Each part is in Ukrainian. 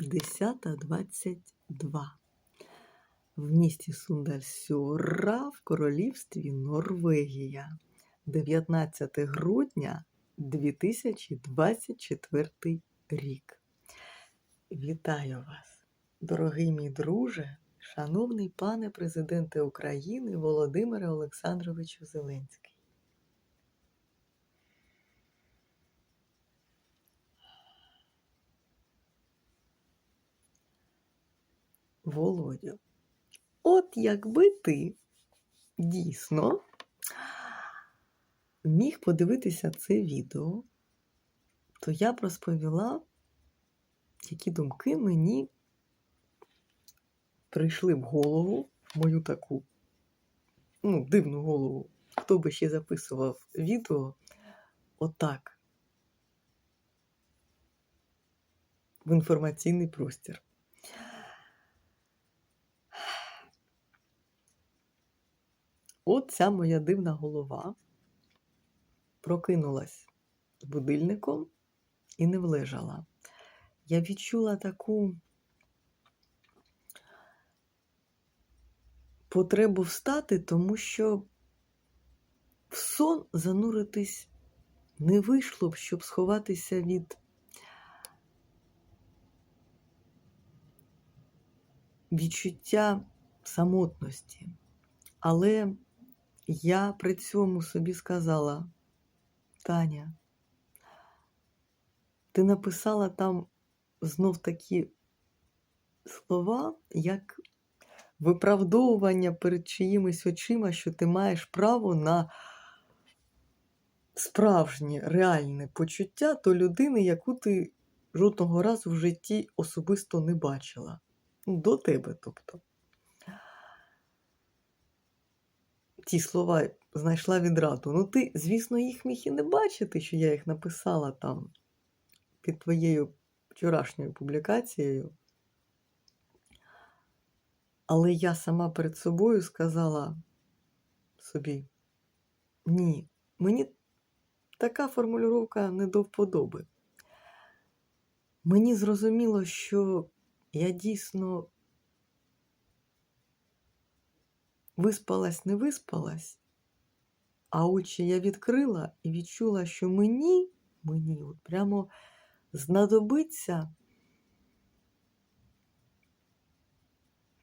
10.22 в місті Сундальсьора в королівстві Норвегія 19 грудня 2024 рік. Вітаю вас, дорогий мій друже, шановний пане президенте України Володимире Олександровичу Зеленський. Володю, от якби ти дійсно міг подивитися це відео, то я б розповіла, які думки мені прийшли в голову, в мою таку ну, дивну голову. Хто би ще записував відео отак в інформаційний простір. От ця моя дивна голова прокинулась будильником і не влежала. Я відчула таку потребу встати, тому що в сон зануритись не вийшло б, щоб сховатися від відчуття самотності. Але я при цьому собі сказала, Таня, ти написала там знов такі слова, як виправдовування перед чиїмись очима, що ти маєш право на справжнє реальне почуття до людини, яку ти жодного разу в житті особисто не бачила. До тебе, тобто. Ті слова знайшла відраду. Ну, ти, звісно, їх міг і не бачити, що я їх написала там під твоєю вчорашньою публікацією. Але я сама перед собою сказала собі: ні, мені така формулювання не до вподоби. Мені зрозуміло, що я дійсно виспалась, не виспалась, а очі я відкрила і відчула, що мені, мені от прямо знадобиться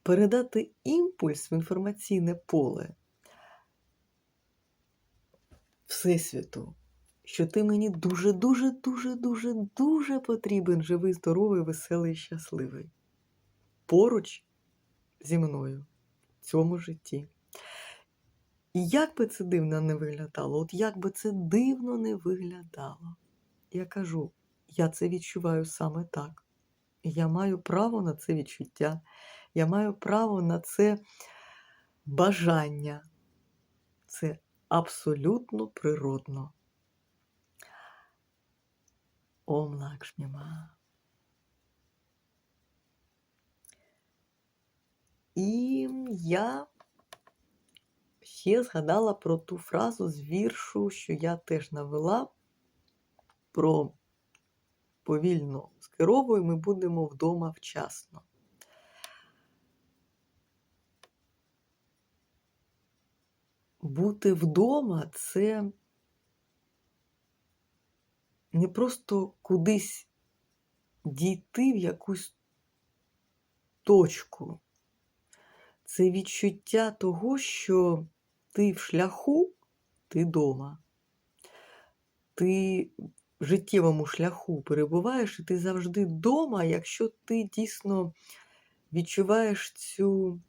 передати імпульс в інформаційне поле Всесвіту, що ти мені дуже-дуже, дуже, дуже, дуже потрібен живий, здоровий, веселий, щасливий. Поруч зі мною цьому житті. І як би це дивно не виглядало, от як би це дивно не виглядало, я кажу, я це відчуваю саме так. Я маю право на це відчуття, я маю право на це бажання. Це абсолютно природно. Ом Лакшміма. І я ще згадала про ту фразу з віршу, що я теж навела про повільно скеровую, ми будемо вдома вчасно. Бути вдома це не просто кудись дійти в якусь точку. Це відчуття того, що ти в шляху, ти вдома. Ти в життєвому шляху перебуваєш, і ти завжди вдома, якщо ти дійсно відчуваєш цю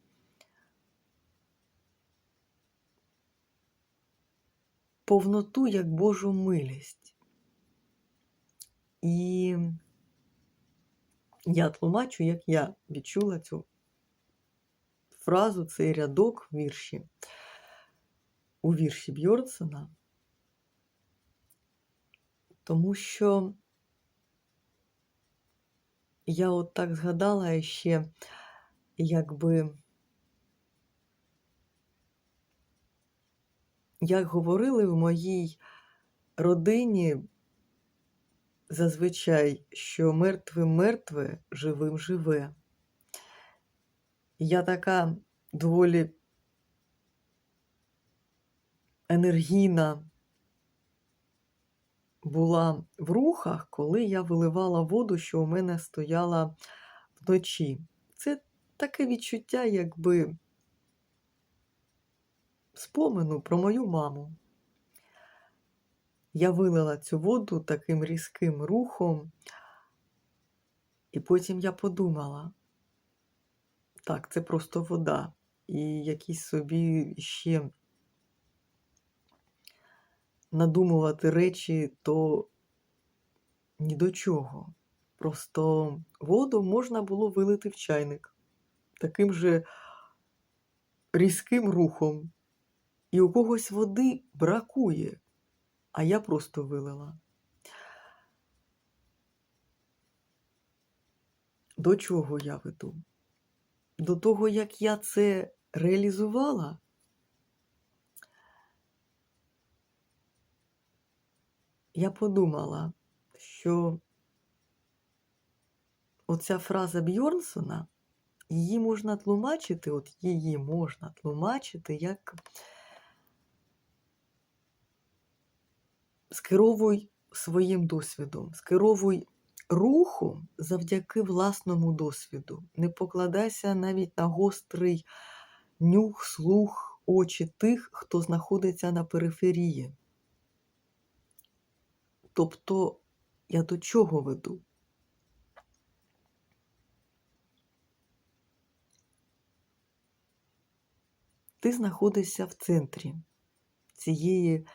повноту як Божу милість. І я тлумачу, як я відчула цю фразу, цей рядок в вірші, у вірші Бьордсона, тому що я от так згадала ще, якби, як говорили в моїй родині зазвичай, що мертве мертве, живим живе. Я така доволі енергійна була в рухах, коли я виливала воду, що у мене стояла вночі. Це таке відчуття, якби спомену про мою маму. Я вилила цю воду таким різким рухом, і потім я подумала, так, це просто вода, і якісь собі ще надумувати речі, то ні до чого. Просто воду можна було вилити в чайник таким же різким рухом. І у когось води бракує, а я просто вилила. До чого я веду? До того, як я це реалізувала, я подумала, що оця фраза Бьорнсона, її можна тлумачити, от її можна тлумачити як скеровуй своїм досвідом, скеровуй рухом завдяки власному досвіду. Не покладайся навіть на гострий нюх, слух, очі тих, хто знаходиться на периферії. Тобто я до чого веду? Ти знаходишся в центрі цієї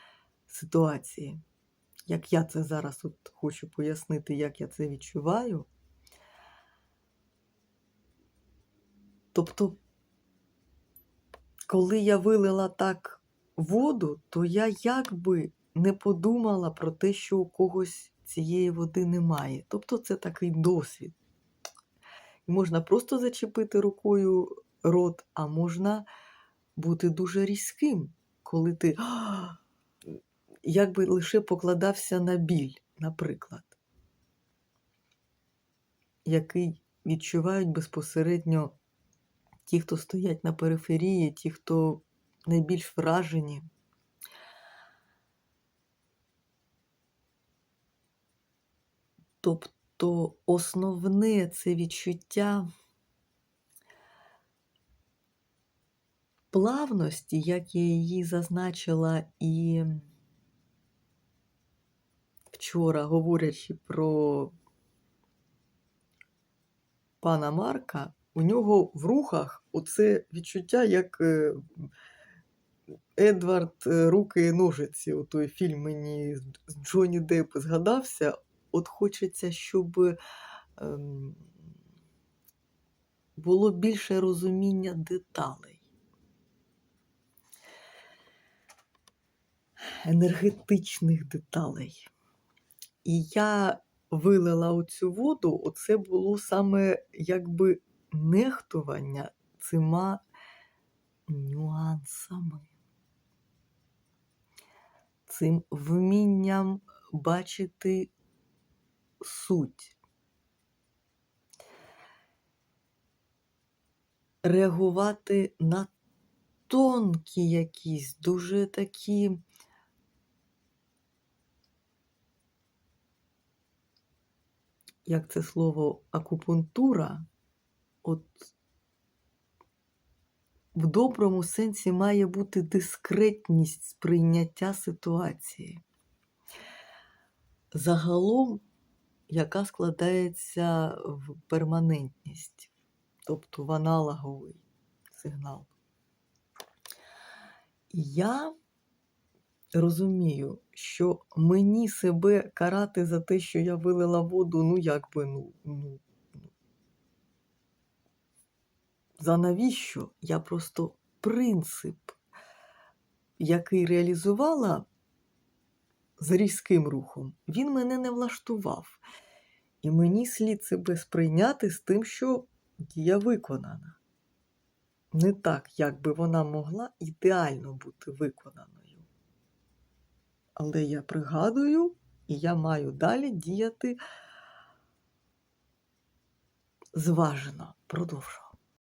ситуації. Як я це зараз от хочу пояснити, як я це відчуваю. Тобто, коли я вилила так воду, то я якби не подумала про те, що у когось цієї води немає. Тобто це такий досвід. Можна просто зачепити рукою рот, а можна бути дуже різким, коли ти! Якби лише покладався на біль, наприклад, який відчувають безпосередньо ті, хто стоять на периферії, ті, хто найбільш вражені. Тобто основне це відчуття плавності, як я її зазначила і вчора, говорячи про пана Марка, у нього в рухах оце відчуття, як е, Едвард е, Руки і ножиці. У той фільм мені з Джонні Депп згадався. От хочеться, щоб ем, було більше розуміння деталей. Енергетичних деталей. І я вилила оцю воду, оце було саме якби нехтування цими нюансами, цим вмінням бачити суть, реагувати на тонкі якісь, дуже такі. Як це слово акупунктура, от в доброму сенсі має бути дискретність сприйняття ситуації. Загалом, яка складається в перманентність, тобто в аналоговий сигнал. Я розумію, що мені себе карати за те, що я вилила воду, ну як би, ну, ну, ну. За навіщо? Я просто принцип, який реалізувала з різким рухом, він мене не влаштував. І мені слід себе сприйняти з тим, що дія виконана. Не так, як би вона могла ідеально бути виконаною. Але я пригадую, і я маю далі діяти зважено, продовжувати.